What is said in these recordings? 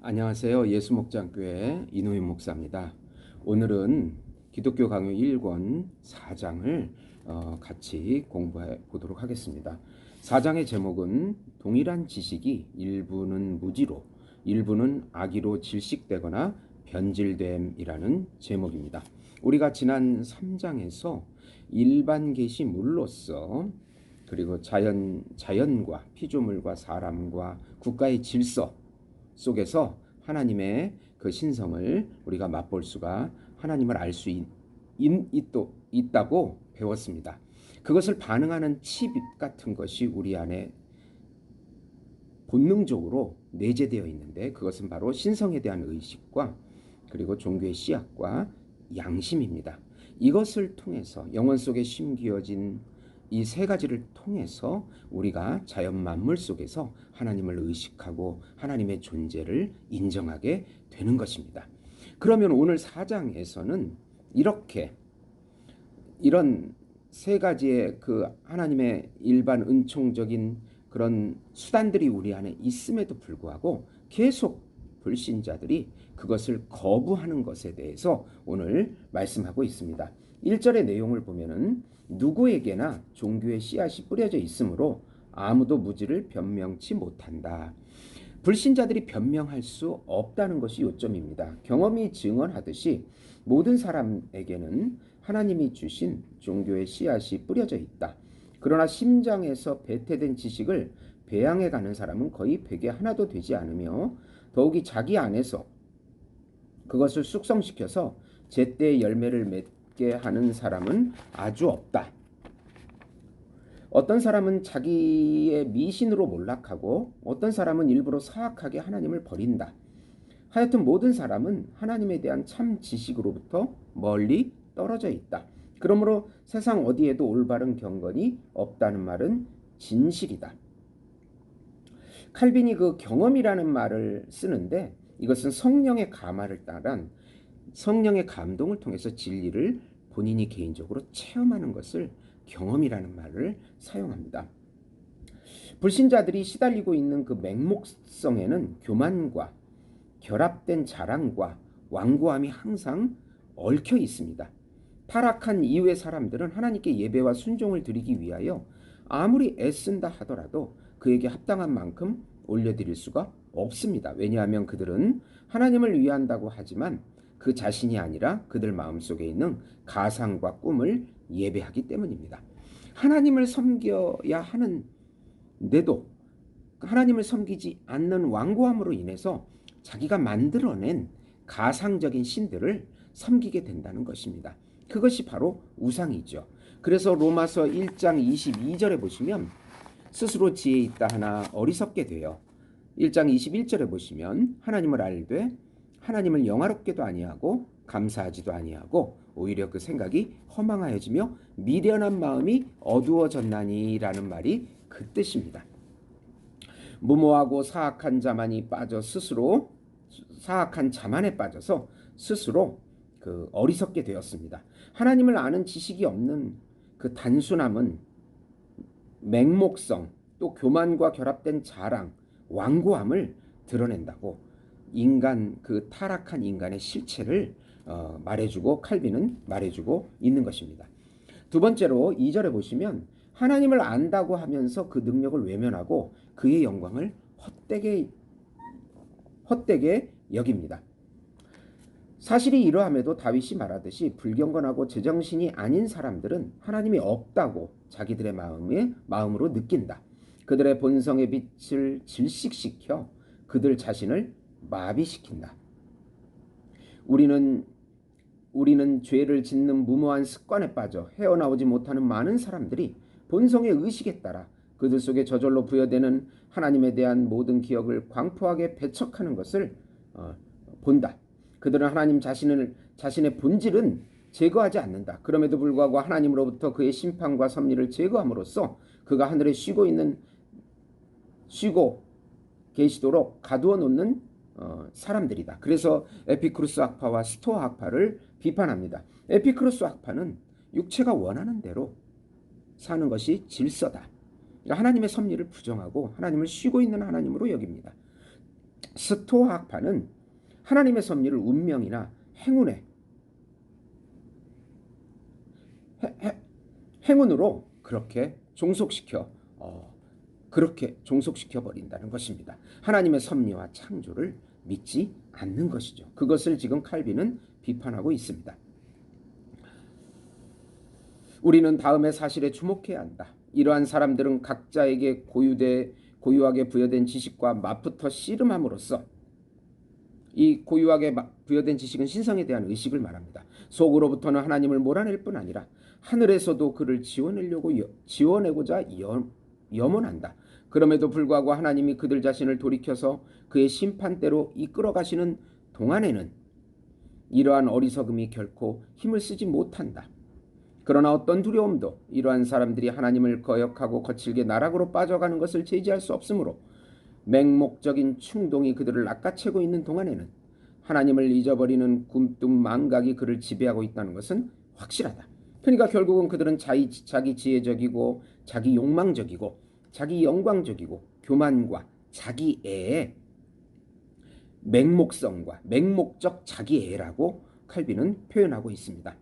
안녕하세요. 예수목장교회 이노윤 목사입니다. 오늘은 기독교 강요 1권 4장을 어, 같이 공부해 보도록 하겠습니다. 4장의 제목은 동일한 지식이 일부는 무지로 일부는 악의로 질식되거나 변질됨이라는 제목입니다. 우리가 지난 3장에서 일반 계시물로서 그리고 자연 자연과 피조물과 사람과 국가의 질서 속에서 하나님의 그 신성을 우리가 맛볼 수가 하나님을 알 수 있다고 배웠습니다. 그것을 반응하는 칩 같은 것이 우리 안에 본능적으로 내재되어 있는데 그것은 바로 신성에 대한 의식과 그리고 종교의 씨앗과 양심입니다. 이것을 통해서 영혼 속에 심기어진 이 세 가지를 통해서 우리가 자연 만물 속에서 하나님을 의식하고 하나님의 존재를 인정하게 되는 것입니다. 그러면 오늘 4장에서는 이렇게 이런 세 가지의 그 하나님의 일반 은총적인 그런 수단들이 우리 안에 있음에도 불구하고 계속 불신자들이 그것을 거부하는 것에 대해서 오늘 말씀하고 있습니다. 1절의 내용을 보면은 누구에게나 종교의 씨앗이 뿌려져 있으므로 아무도 무지를 변명치 못한다. 불신자들이 변명할 수 없다는 것이 요점입니다. 경험이 증언하듯이 모든 사람에게는 하나님이 주신 종교의 씨앗이 뿌려져 있다. 그러나 심장에서 배태된 지식을 배양해 가는 사람은 거의 백에 하나도 되지 않으며 더욱이 자기 안에서 그것을 숙성시켜서 제때 열매를 맺 있게 하는 사람은 아주 없다. 어떤 사람은 자기의 미신으로 몰락하고 어떤 사람은 일부러 사악하게 하나님을 버린다. 하여튼 모든 사람은 하나님에 대한 참 지식으로부터 멀리 떨어져 있다. 그러므로 세상 어디에도 올바른 경건이 없다는 말은 진실이다. 칼빈이 그 경험이라는 말을 쓰는데 이것은 성령의 가마를 따른 성령의 감동을 통해서 진리를 본인이 개인적으로 체험하는 것을 경험이라는 말을 사용합니다. 불신자들이 시달리고 있는 그 맹목성에는 교만과 결합된 자랑과 완고함이 항상 얽혀 있습니다. 타락한 이후의 사람들은 하나님께 예배와 순종을 드리기 위하여 아무리 애쓴다 하더라도 그에게 합당한 만큼 올려드릴 수가 없습니다. 왜냐하면 그들은 하나님을 위한다고 하지만 그 자신이 아니라 그들 마음속에 있는 가상과 꿈을 예배하기 때문입니다. 하나님을 섬겨야 하는데도 하나님을 섬기지 않는 완고함으로 인해서 자기가 만들어낸 가상적인 신들을 섬기게 된다는 것입니다. 그것이 바로 우상이죠. 그래서 로마서 1장 22절에 보시면 스스로 지혜 있다 하나 어리석게 되어 1장 21절에 보시면 하나님을 알되 하나님을 영화롭게도 아니하고 감사하지도 아니하고 오히려 그 생각이 허망하여지며 미련한 마음이 어두워졌나니라는 말이 그 뜻입니다. 무모하고 사악한 자만이 빠져 스스로 사악한 자만에 빠져서 스스로 그 어리석게 되었습니다. 하나님을 아는 지식이 없는 그 단순함은 맹목성 또 교만과 결합된 자랑, 완고함을 드러낸다고 인간 그 타락한 인간의 실체를 어, 말해주고 칼빈은 말해주고 있는 것입니다. 두 번째로 2절에 보시면 하나님을 안다고 하면서 그 능력을 외면하고 그의 영광을 헛되게 헛되게 여깁니다. 사실이 이러함에도 다윗이 말하듯이 불경건하고 제정신이 아닌 사람들은 하나님이 없다고 자기들의 마음에 마음으로 느낀다. 그들의 본성의 빛을 질식시켜 그들 자신을 마비시킨다. 우리는 우리는 죄를 짓는 무모한 습관에 빠져 헤어나오지 못하는 많은 사람들이 본성의 의식에 따라 그들 속에 저절로 부여되는 하나님에 대한 모든 기억을 광포하게 배척하는 것을 어, 본다. 그들은 하나님 자신을 자신의 본질은 제거하지 않는다. 그럼에도 불구하고 하나님으로부터 그의 심판과 섭리를 제거함으로써 그가 하늘에 쉬고 있는 쉬고 계시도록 가두어 놓는 어, 사람들이다. 그래서 에피크루스 학파와 스토아 학파를 비판합니다. 에피크루스 학파는 육체가 원하는 대로 사는 것이 질서다. 하나님의 섭리를 부정하고 하나님을 쉬고 있는 하나님으로 여깁니다. 스토아 학파는 하나님의 섭리를 운명이나 행운에 해, 해, 행운으로 그렇게 종속시켜 어, 그렇게 종속시켜 버린다는 것입니다. 하나님의 섭리와 창조를 믿지 않는 것이죠. 그것을 지금 칼빈은 비판하고 있습니다. 우리는 다음의 사실에 주목해야 한다. 이러한 사람들은 각자에게 고유돼 고유하게 부여된 지식과 맛부터 씨름함으로써 이 고유하게 부여된 지식은 신성에 대한 의식을 말합니다. 속으로부터는 하나님을 몰아낼 뿐 아니라 하늘에서도 그를 지원하려고 지원하고자 염원한다. 그럼에도 불구하고 하나님이 그들 자신을 돌이켜서 그의 심판대로 이끌어 가시는 동안에는 이러한 어리석음이 결코 힘을 쓰지 못한다. 그러나 어떤 두려움도 이러한 사람들이 하나님을 거역하고 거칠게 나락으로 빠져가는 것을 제지할 수 없으므로 맹목적인 충동이 그들을 낚아채고 있는 동안에는 하나님을 잊어버리는 굼뚱 망각이 그를 지배하고 있다는 것은 확실하다. 그러니까 결국은 그들은 자기, 자기 지혜적이고 자기 욕망적이고 자기 영광적이고 교만과 자기애의 맹목성과 맹목적 자기애라고 칼빈은 표현하고 있습니다.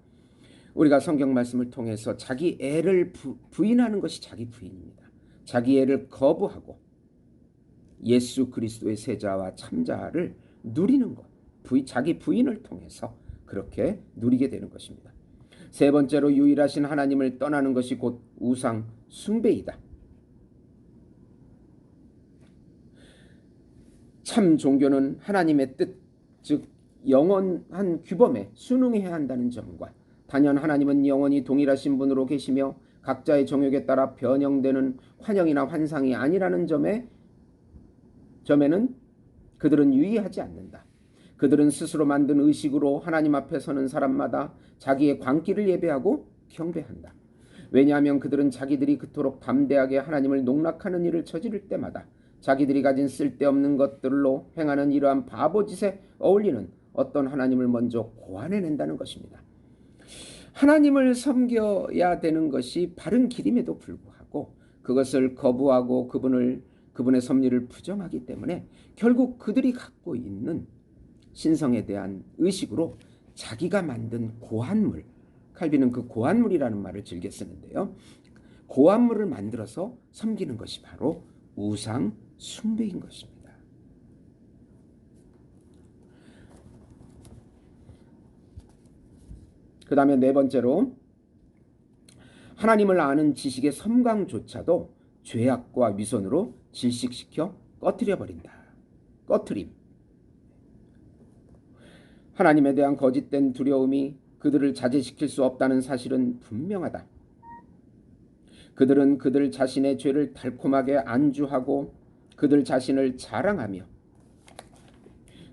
우리가 성경 말씀을 통해서 자기애를 부, 부인하는 것이 자기 부인입니다. 자기애를 거부하고 예수 그리스도의 세자와 참자를 누리는 것, 부인, 자기 부인을 통해서 그렇게 누리게 되는 것입니다. 세 번째로 유일하신 하나님을 떠나는 것이 곧 우상 숭배이다. 참 종교는 하나님의 뜻, 즉 영원한 규범에 순응해야 한다는 점과 단연 하나님은 영원히 동일하신 분으로 계시며 각자의 정욕에 따라 변형되는 환영이나 환상이 아니라는 점에 점에는 그들은 유의하지 않는다. 그들은 스스로 만든 의식으로 하나님 앞에 서는 사람마다 자기의 광기를 예배하고 경배한다. 왜냐하면 그들은 자기들이 그토록 담대하게 하나님을 농락하는 일을 저지를 때마다 자기들이 가진 쓸데없는 것들로 행하는 이러한 바보짓에 어울리는 어떤 하나님을 먼저 고안해낸다는 것입니다. 하나님을 섬겨야 되는 것이 바른 길임에도 불구하고 그것을 거부하고 그분을 그분의 섭리를 부정하기 때문에 결국 그들이 갖고 있는 신성에 대한 의식으로 자기가 만든 고한물 칼빈은 그 고한물이라는 말을 즐겨 쓰는데요. 고한물을 만들어서 섬기는 것이 바로 우상 숭배인 것입니다. 그 다음에 네 번째로 하나님을 아는 지식의 섬광조차도 죄악과 위선으로 질식시켜 꺼트려 버린다. 꺼트림. 하나님에 대한 거짓된 두려움이 그들을 자제시킬 수 없다는 사실은 분명하다. 그들은 그들 자신의 죄를 달콤하게 안주하고 그들 자신을 자랑하며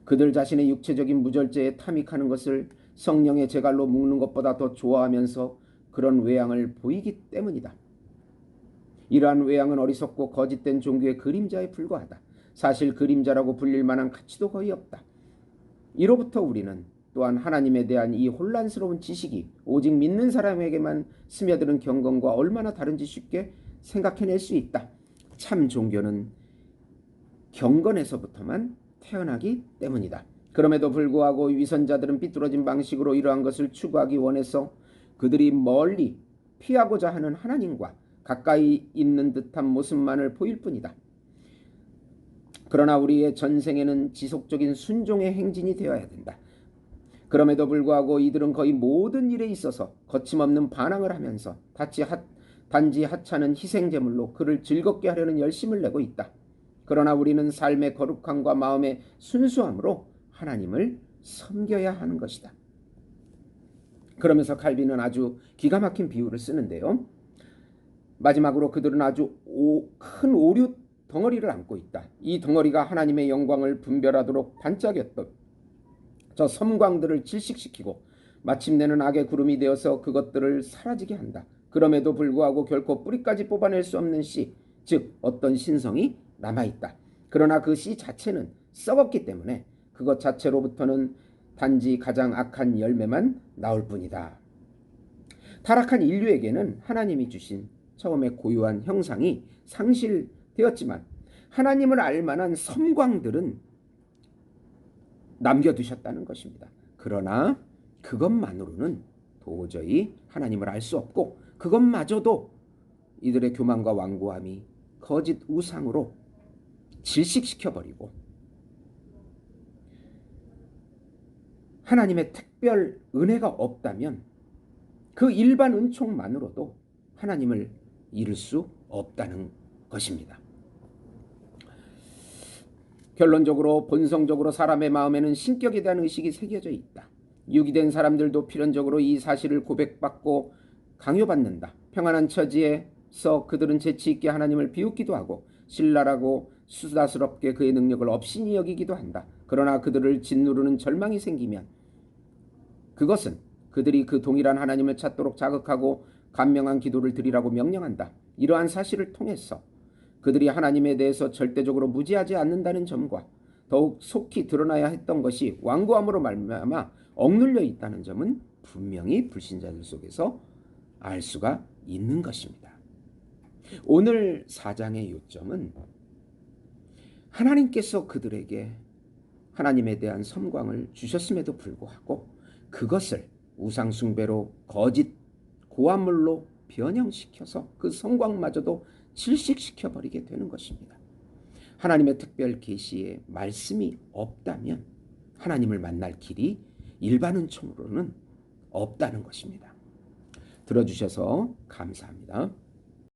그들 자신의 육체적인 무절제에 탐닉하는 것을 성령의 제갈로 묶는 것보다 더 좋아하면서 그런 외양을 보이기 때문이다. 이러한 외양은 어리석고 거짓된 종교의 그림자에 불과하다. 사실 그림자라고 불릴 만한 가치도 거의 없다. 이로부터 우리는 또한 하나님에 대한 이 혼란스러운 지식이 오직 믿는 사람에게만 스며드는 경건과 얼마나 다른지 쉽게 생각해낼 수 있다. 참 종교는 경건에서부터만 태어나기 때문이다. 그럼에도 불구하고 위선자들은 삐뚤어진 방식으로 이러한 것을 추구하기 원해서 그들이 멀리 피하고자 하는 하나님과 가까이 있는 듯한 모습만을 보일 뿐이다. 그러나 우리의 전생에는 지속적인 순종의 행진이 되어야 된다. 그럼에도 불구하고 이들은 거의 모든 일에 있어서 거침없는 반항을 하면서 하, 단지 하찮은 희생제물로 그를 즐겁게 하려는 열심을 내고 있다. 그러나 우리는 삶의 거룩함과 마음의 순수함으로 하나님을 섬겨야 하는 것이다. 그러면서 칼빈은 아주 기가 막힌 비유를 쓰는데요. 마지막으로 그들은 아주 오, 큰 오류 덩어리를 안고 있다. 이 덩어리가 하나님의 영광을 분별하도록 반짝였던 저 섬광들을 질식시키고 마침내는 악의 구름이 되어서 그것들을 사라지게 한다. 그럼에도 불구하고 결코 뿌리까지 뽑아낼 수 없는 씨, 즉 어떤 신성이 남아있다. 그러나 그 씨 자체는 썩었기 때문에 그것 자체로부터는 단지 가장 악한 열매만 나올 뿐이다. 타락한 인류에게는 하나님이 주신 처음에 고유한 형상이 상실 되었지만 하나님을 알 만한 섬광들은 남겨두셨다는 것입니다. 그러나 그것만으로는 도저히 하나님을 알 수 없고 그것마저도 이들의 교만과 완고함이 거짓 우상으로 질식시켜 버리고 하나님의 특별 은혜가 없다면 그 일반 은총만으로도 하나님을 이룰 수 없다는 것입니다. 결론적으로 본성적으로 사람의 마음에는 신격에 대한 의식이 새겨져 있다. 유기된 사람들도 필연적으로 이 사실을 고백받고 강요받는다. 평안한 처지에서 그들은 재치 있게 하나님을 비웃기도 하고 신랄하고 수다스럽게 그의 능력을 업신이 여기기도 한다. 그러나 그들을 짓누르는 절망이 생기면 그것은 그들이 그 동일한 하나님을 찾도록 자극하고 간명한 기도를 드리라고 명령한다. 이러한 사실을 통해서 그들이 하나님에 대해서 절대적으로 무지하지 않는다는 점과 더욱 속히 드러나야 했던 것이 완고함으로 말미암아 억눌려 있다는 점은 분명히 불신자들 속에서 알 수가 있는 것입니다. 오늘 사장의 요점은 하나님께서 그들에게 하나님에 대한 섬광을 주셨음에도 불구하고 그것을 우상숭배로 거짓 고함물로 변형시켜서 그 성광마저도 질식시켜 버리게 되는 것입니다. 하나님의 특별 계시에 말씀이 없다면 하나님을 만날 길이 일반 은 총으로는 없다는 것입니다. 들어주셔서 감사합니다.